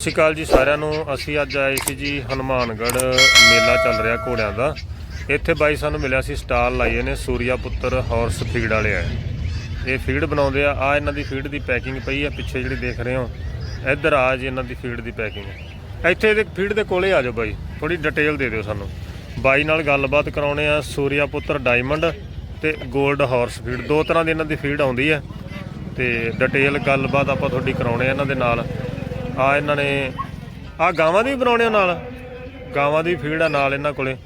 ਸਤਿ ਸ਼੍ਰੀ ਅਕਾਲ ਜੀ ਸਾਰਿਆਂ ਨੂੰ। ਅਸੀਂ ਅੱਜ ਆਏ ਸੀ ਜੀ ਹਨੂਮਾਨਗੜ੍ਹ ਮੇਲਾ ਚੱਲ ਰਿਹਾ ਘੋੜਿਆਂ ਦਾ। ਇੱਥੇ ਬਾਈ ਸਾਨੂੰ ਮਿਲਿਆ ਸੀ ਸਟਾਲ ਲਾਈਏ ਨੇ ਸੂਰਿਆ ਪੁੱਤਰ ਹਾਰਸ ਫੀਡ ਵਾਲੇ ਆ। ਇਹ ਫੀਡ ਬਣਾਉਂਦੇ ਆ। ਆ ਇਹਨਾਂ ਦੀ ਫੀਡ ਦੀ ਪੈਕਿੰਗ ਪਈ ਆ, ਪਿੱਛੇ ਜਿਹੜੀ ਦੇਖ ਰਹੇ ਹੋ, ਇੱਧਰ ਆ ਜੀ ਇਹਨਾਂ ਦੀ ਫੀਡ ਦੀ ਪੈਕਿੰਗ। ਇੱਥੇ ਇਹਦੇ ਫੀਡ ਦੇ ਕੋਲੇ ਆ ਜਾਓ ਬਾਈ ਥੋੜੀ ਡਿਟੇਲ ਦੇ ਦਿਓ ਸਾਨੂੰ। ਬਾਈ ਨਾਲ ਗੱਲਬਾਤ ਕਰਾਉਣੇ ਆ, ਸੂਰਿਆ ਪੁੱਤਰ ਡਾਇਮੰਡ ਤੇ 골ਡ ਹਾਰਸ ਫੀਡ। ਦੋ ਤਰ੍ਹਾਂ ਦੀ ਇਹਨਾਂ ਦੀ ਫੀਡ ਆਉਂਦੀ ਆ ਤੇ ਡਿਟੇਲ ਗੱਲਬਾਤ ਆਪਾਂ ਤੁਹਾਡੀ ਕਰਾਉਣੇ ਆ ਇਹਨਾਂ ਦੇ ਨਾਲ। ਆ ਇਹਨਾਂ ਨੇ ਆ ਗਾਵਾਂ ਦੀ ਵੀ ਬਣਾਉਣੇ ਆ ਨਾਲ? ਗਾਵਾਂ ਦੀ ਫੀਡ ਆ ਨਾਲ ਇਹਨਾਂ ਕੋਲੇ।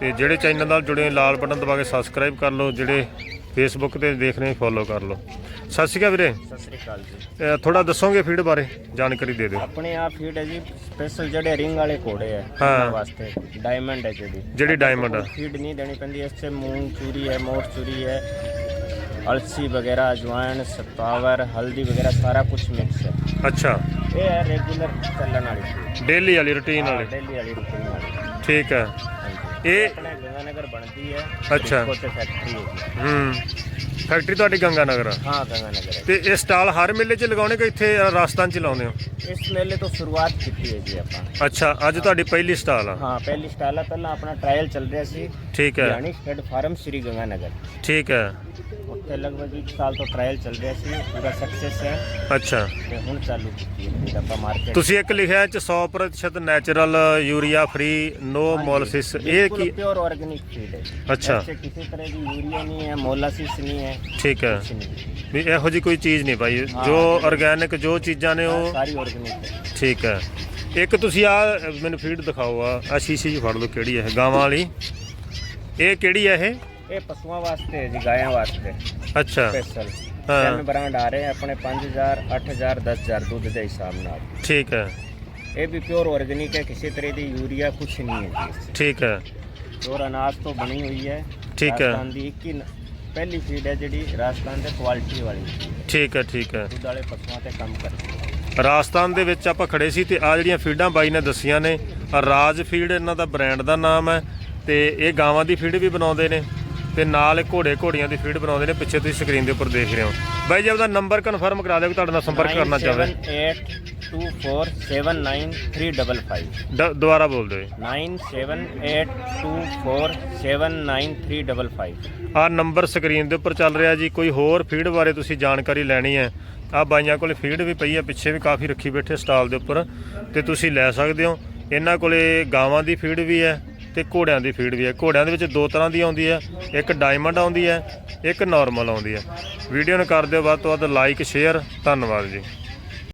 ਤੇ ਜਿਹੜੇ ਚੈਨਲ ਨਾਲ ਜੁੜੇ ਲਾਲ ਬਟਨ ਦਬਾ ਕੇ ਸਬਸਕ੍ਰਾਈਬ ਕਰ ਲਓ ਜਿਹੜੇ ਫੇਸਬੁੱਕ ਤੇ ਦੇਖ ਰਹੇ ਫੋਲੋ ਕਰ ਲਓ। ਸਤਿ ਸ਼੍ਰੀ ਅਕਾਲ ਵੀਰੇ। ਸਤਿ ਸ੍ਰੀ ਅਕਾਲ ਜੀ। ਥੋੜਾ ਦੱਸੋਗੇ ਫੀਡ ਬਾਰੇ ਜਾਣਕਾਰੀ ਦੇ ਦਿਓ। ਆਪਣੇ ਆ ਫੀਡ ਹੈ ਜੀ ਸਪੈਸ਼ਲ ਜਿਹੜੇ ਰਿੰਗ ਵਾਲੇ ਘੋੜੇ ਹੈ ਹਾਂ। ਉਹਨਾਂ ਵਾਸਤੇ ਡਾਇਮੰਡ ਹੈ ਜਿਹੜੀ। ਜਿਹੜੀ ਡਾਇਮੰਡ ਆ। ਫੀਡ ਨਹੀਂ ਦੇਣੀ ਪੈਂਦੀ ਇਸ 'ਚ ਮੂੰਗ ਚੂਰੀ ਹੈ ਮੋਠ ਚੂਰੀ ਹੈ ਅਲਸੀ ਵਗੈਰਾ ਅਜਵਾਇਣ ਸਤਾਵਰ ਹਲਦੀ ਵਗੈਰਾ ਸਾਰਾ ਕੁਝ ਮਿਕਸ ਹੈ। ਅੱਛਾ। ਇਹ ਹੈ ਰੈਗੂਲਰ ਚੱਲਣ ਵਾਲੀ। Feed। ਡੇਲੀ ਵਾਲੀ ਰੁਟੀਨ ਵਾਲੀ। ਡੇਲੀ ਵਾਲੀ ਰੂਟੀਨ ਵਾਲੀ। ਠੀਕ ਹੈ। ਇਹ ਆਪਣੇ ਗੰਗਾਨਗਰ ਬਣਦੀ ਹੈ। ਅੱਛਾ। ਕੋਟੇ ਫੈਕਟਰੀ ਹੈ ਹੂੰ। ਫੈਕਟਰੀ ਤੁਹਾਡੀ ਗੰਗਾ ਨਗਰ ਆ? ਹਾਂ ਗੰਗਾਨਗਰ ਹੈ। ਤੇ ਇਹ ਸਟਾਲ ਹਰ ਮੇਲੇ 'ਚ ਲਗਾਉਣੇ ਕਿ ਇੱਥੇ ਰਾਜਸਥਾਨ 'ਚ ਲਾਉਂਦੇ ਹੋ? ਇਸ ਮੇਲੇ ਤੋਂ ਸ਼ੁਰੂਆਤ ਕੀਤੀ ਹੈ ਜੀ ਆਪਾਂ। ਅੱਛਾ ਅੱਜ ਤੁਹਾਡੀ ਪਹਿਲੀ ਸਟਾਲ ਆ। ਹਾਂ ਪਹਿਲੀ ਸਟਾਲ ਹੈ ਪਹਿਲਾਂ ਆਪਣਾ ਟ੍ਰਾਇਲ ਚੱਲ ਰਿਹਾ ਸੀ। ਠੀਕ ਹੈ। ਯਾਨੀ ਹੈਡ ਫਾਰਮ ਸ਼੍ਰੀ ਗੰਗਾਨਗਰ। ਠੀਕ ਹੈ। ਤੇ ਲਗਭਗ 1 ਸਾਲ ਤੋਂ ਟ੍ਰਾਇਲ ਚੱਲ ਰਿਹਾ ਸੀ ਪੂਰਾ ਸਕਸੈਸ ਹੈ। ਅੱਛਾ। ਤੇ ਹੁਣ ਚਾਲੂ ਕੀਤੀ ਹੈ ਡੱਬਾ ਮਾਰਕੀਟ ਤੁਸੀਂ ਇੱਕ ਲਿਖਿਆ ਚ 100% natural urea free no molasses ਇਹ ਕੀ? ਪਿਓਰ ਆਰਗੇਨਿਕ ਫੀਡ ਹੈ। ਅੱਛਾ। ਇੱਥੇ ਕਿਸੇ ਤਰ੍ਹਾਂ ਦੀ ਯੂਰੀਆ ਨਹੀਂ ਹੈ ਮੋਲਾਸਿਸ ਨਹੀਂ ਹੈ ਠੀਕ ਹੈ। ਵੀ ਇਹੋ ਜੀ ਕੋਈ ਚੀਜ਼ ਨਹੀਂ ਭਾਈ। ਜੋ ਆਰਗੇਨਿਕ ਜੋ ਚੀਜ਼ਾਂ ਨੇ ਉਹ ਸਾਰੀ ਆਰਗੇਨਿਕ ਠੀਕ ਹੈ। ਇੱਕ ਤੁਸੀਂ ਆ ਮੈਨੂੰ ਫੀਡ ਦਿਖਾਓ ਆ। ਸ਼ੀਸ਼ੇ 'ਚ ਫੜ ਲਓ ਕਿਹੜੀ ਹੈ ਗਾਵਾਂ ਵਾਲੀ। ਇਹ ਕਿਹੜੀ ਹੈ ਇਹ? ਇਹ ਪਸ਼ੂਆਂ ਵਾਸਤੇ ਜੀ ਗਾਇਆਂ ਵਾਸਤੇ। ਅੱਛਾ। ਸਪੈਸ਼ਲ ਹਾਂ। ਬ੍ਰਾਂਡ ਆ ਰਹੇ ਆਪਣੇ 5000 8000 10000 ਦੁੱਧ ਦੇ ਹਿਸਾਬ ਨਾਲ। ਠੀਕ ਹੈ। ਇਹ ਵੀ ਪਿਓਰ ਆਰਗੇਨਿਕ ਹੈ ਕਿਸੇ ਤਰ੍ਹਾਂ ਦੀ ਯੂਰੀਆ ਕੁਛ ਨਹੀਂ ਹੈ ਠੀਕ ਹੈ। ਇਸ ਅਨਾਜ ਤੋਂ ਬਣੀ ਹੋਈ ਹੈ। ਠੀਕ ਹੈ। ਰਾਜਸਥਾਨ ਦੀ 21 ਪਹਿਲੀ ਫੀਡ ਹੈ ਜਿਹੜੀ ਰਾਜਸਥਾਨ ਦੇ ਕੁਆਲਿਟੀ ਵਾਲੀ। ਠੀਕ ਹੈ ਠੀਕ ਹੈ। ਦੁੱਧ ਵਾਲੇ ਪਸ਼ੂਆਂ ਤੇ ਕੰਮ ਕਰਦੀ ਰਾਜਸਥਾਨ ਦੇ ਵਿੱਚ ਆਪਾਂ ਖੜੇ ਸੀ ਤੇ ਆ ਜਿਹੜੀਆਂ ਫੀਡਾਂ ਬਾਈ ਨੇ ਦੱਸੀਆਂ ਨੇ ਰਾਜ ਫੀਡ ਇਹਨਾਂ ਦਾ ਬ੍ਰਾਂਡ ਦਾ ਨਾਮ ਹੈ ਤੇ ਇਹ ਗਾਵਾਂ ਦੀ ਫੀਡ ਵੀ ਬਣਾਉਂਦੇ ਨੇ। ਤੇ ਨਾਲ ਘੋੜੇ ਘੋੜੀਆਂ ਦੀ ਫੀਡ ਬਣਾਉਂਦੇ ਨੇ ਪਿੱਛੇ ਤੁਸੀਂ ਸਕਰੀਨ ਦੇ ਉੱਪਰ ਦੇਖ ਰਹੇ ਹੋ ਬਾਈ ਜੀ ਆਪਦਾ ਨੰਬਰ ਕਨਫਰਮ ਕਰਾ ਦਿਓ ਕਿ ਤੁਹਾਡੇ ਨਾਲ ਸੰਪਰਕ ਕਰਨਾ ਚਾਹਵੇ 9782479355 ਦ- ਦੁਬਾਰਾ ਬੋਲ ਦਿਓ 9782479355 ਆ ਨੰਬਰ ਸਕਰੀਨ ਦੇ ਉੱਪਰ ਚੱਲ ਰਿਹਾ ਜੀ ਕੋਈ ਹੋਰ ਫੀਡ ਬਾਰੇ ਤੁਸੀਂ ਜਾਣਕਾਰੀ ਲੈਣੀ ਹੈ ਆ ਬਾਈਆਂ ਕੋਲੇ ਫੀਡ ਵੀ ਪਈ ਹੈ ਪਿੱਛੇ ਵੀ ਕਾਫੀ ਰੱਖੀ ਬੈਠੇ ਸਟਾਲ ਦੇ ਉੱਪਰ ਤੇ ਤੁਸੀਂ ਲੈ ਸਕਦੇ ਹੋ ਇਹਨਾਂ ਕੋਲੇ ਗਾਵਾਂ ਦੀ ਫੀਡ ਵੀ ਹੈ ਤੇ ਘੋੜਿਆਂ ਦੀ ਫੀਡ ਵੀ ਹੈ। ਘੋੜਿਆਂ ਦੇ ਵਿੱਚ ਦੋ ਤਰ੍ਹਾਂ ਦੀ ਆਉਂਦੀ ਹੈ। ਇੱਕ ਡਾਇਮੰਡ ਆਉਂਦੀ ਹੈ, ਇੱਕ ਨਾਰਮਲ ਆਉਂਦੀ ਹੈ। ਵੀਡੀਓ ਨੂੰ ਕਰ ਦਿਓ। ਵੱਧ ਤੋਂ ਵੱਧ ਲਾਈਕ ਸ਼ੇਅਰ ਧੰਨਵਾਦ ਜੀ।